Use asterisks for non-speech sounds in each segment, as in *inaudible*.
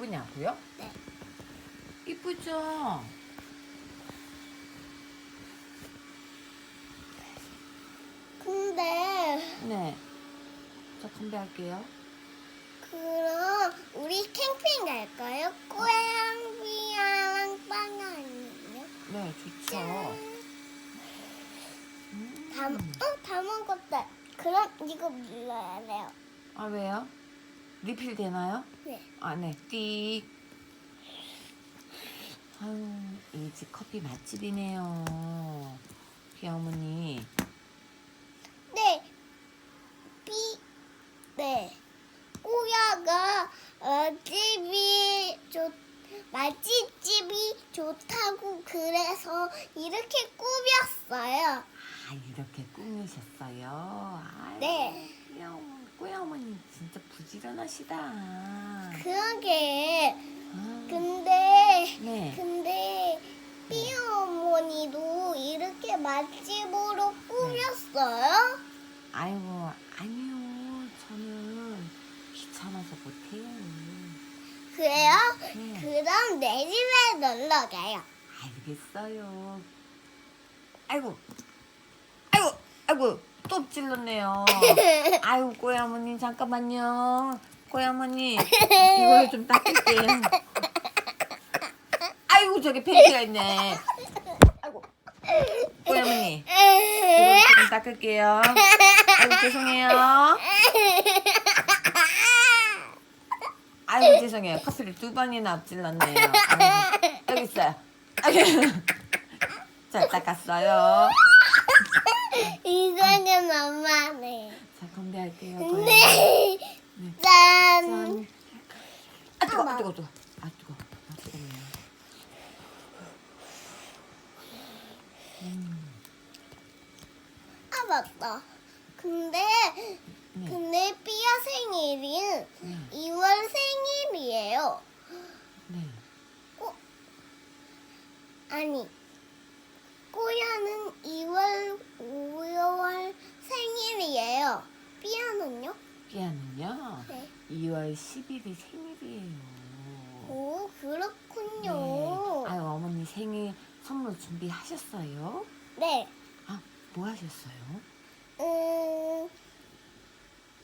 이쁘냐고요? 네. 이쁘죠? 근데 네. 자, 건배할게요. 그럼 우리 캠핑 갈까요? 고양이랑 빵아니요? 네, 좋죠. 음. 다, 어, 다 먹었다. 그럼 이거 눌러야 돼요. 아, 왜요? 리필 되나요? 네. 아, 네. 띡. 아유, 이 집 커피 맛집이네요. 귀어머니. 네. 비, 네. 꼬야가 어, 집이 좋, 맛집집이 좋다고 그래서 이렇게 꾸몄어요. 아, 이렇게 꾸미셨어요. 아유, 네. 진짜 부지런하시다. 그러게. 아, 근데 네. 근데 삐 어머니도 이렇게 맛집으로 꾸몄어요? 아이고, 아니요. 저는 귀찮아서 못해요. 그래요? 네. 그럼 내 집에 놀러 가요. 알겠어요. 아이고, 아이고, 아이고, 또 찔렀네요. *laughs* 아이고, 꼬야머니, 잠깐만요. 꼬야머니, *laughs* 이걸로 좀 닦을게요. 아이고, 저기 팬티가 있네. 아이고, 꼬야머니, 이걸로 조금 닦을게요. 아이고, 죄송해요. 아이고, 죄송해요. 커피를 두 번이나 앞질렀네요. 아이고, 여기 있어요. *laughs* 아이고. 잘 닦았어요. 이상한 엄마네. 꼬야머니. 네. 네. 짠. 짠. 아 뜨거, 아 뜨거, 뜨거. 아 뜨거, 아 뜨겁네요. 아 맞다. 근데 네. 근데 삐아 생일이 네. 2월 생일이에요. 네. 아니 꼬야는 2월 5월 생일이에요. 삐아는요? 삐아는요. 네. 2월 10일이 생일이에요. 오 네. 그렇군요. 아유 어머니 생일 선물 준비하셨어요? 네. 아, 뭐 하셨어요? 음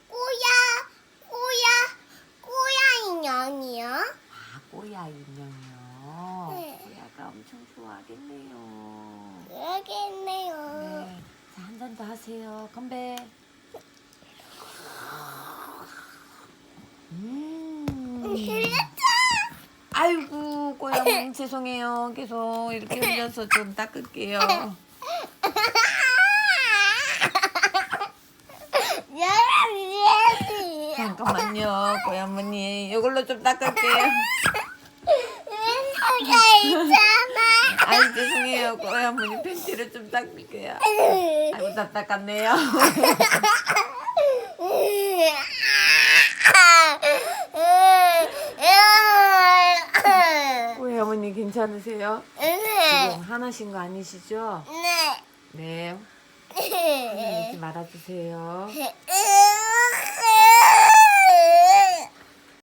꼬야 꼬야 꼬야 인형이요. 아, 꼬야 인형이요. 네. 꼬야가 엄청 좋아하겠네요. 그러겠네요. 네. 자, 한 잔 더 하세요. 건배. 음. 흘렸죠? 아이고 꼬야님 죄송해요. 계속 이렇게 흘려서 좀 닦을게요. 잠깐만요 꼬야머니. 이걸로 좀 닦을게요. 있잖아. 아이 죄송해요. 꼬야머니 팬티를 좀 닦을게요. 아이고 다 닦았네요 *laughs* 꼬야머니 괜찮으세요? 지금 화나신 거 아니시죠? 네. 네 네. 잊지 말아주세요 음.